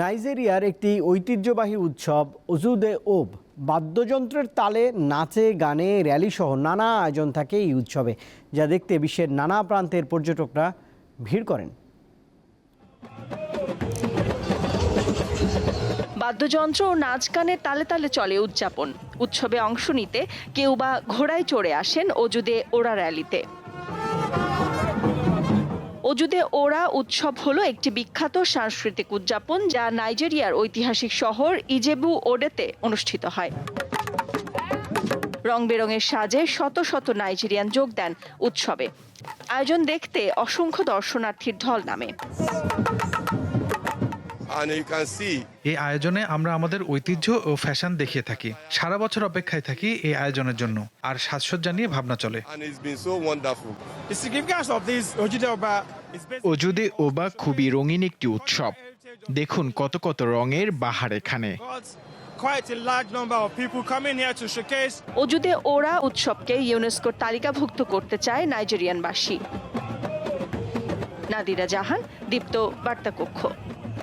নাইজেরিয়ার একটি ঐতিহ্যবাহী উৎসব ওজুদে ওব। বাদ্যযন্ত্রের তালে নাচে, গানে র্যালি সহ নানা আয়োজন থাকে এই উৎসবে, যা দেখতে বিশ্বের নানা প্রান্তের পর্যটকরা ভিড় করেন। বাদ্যযন্ত্র ও নাচ গানের তালে তালে চলে উদযাপন। উৎসবে অংশ নিতে কেউ বা ঘোড়ায় চড়ে আসেন অজুদে ওরা র্যালিতে। অজুদে ওরা উৎসব হলো একটি বিখ্যাত সাংস্কৃতিক উদযাপন যা নাইজেরিয়ার ঐতিহাসিক শহর ইজেবু ওডেতে অনুষ্ঠিত হয়। রং বেরঙের সাজে শত শত নাইজেরিয়ান যোগ দেন উৎসবে। আয়োজন দেখতে অসংখ্য দর্শনার্থীর ঢল নামে। এই আয়োজনে আমরা আমাদের ঐতিহ্য ও ফ্যাশন দেখিয়ে থাকি। সারা বছর অপেক্ষায় থাকি এই আয়োজনের জন্য। আর সাজসজ্জা নিয়ে ভাবনা চলে। অযুদে ওবা খুবই রঙিন একটি উৎসব। দেখুন কত কত রঙের বাহার এখানে। অযুদে ওরা উৎসবকে ইউনেস্কোর তালিকাভুক্ত করতে চায় নাইজেরিয়ান নাদিরা জাহান, দীপ্ত বার্তা কক্ষ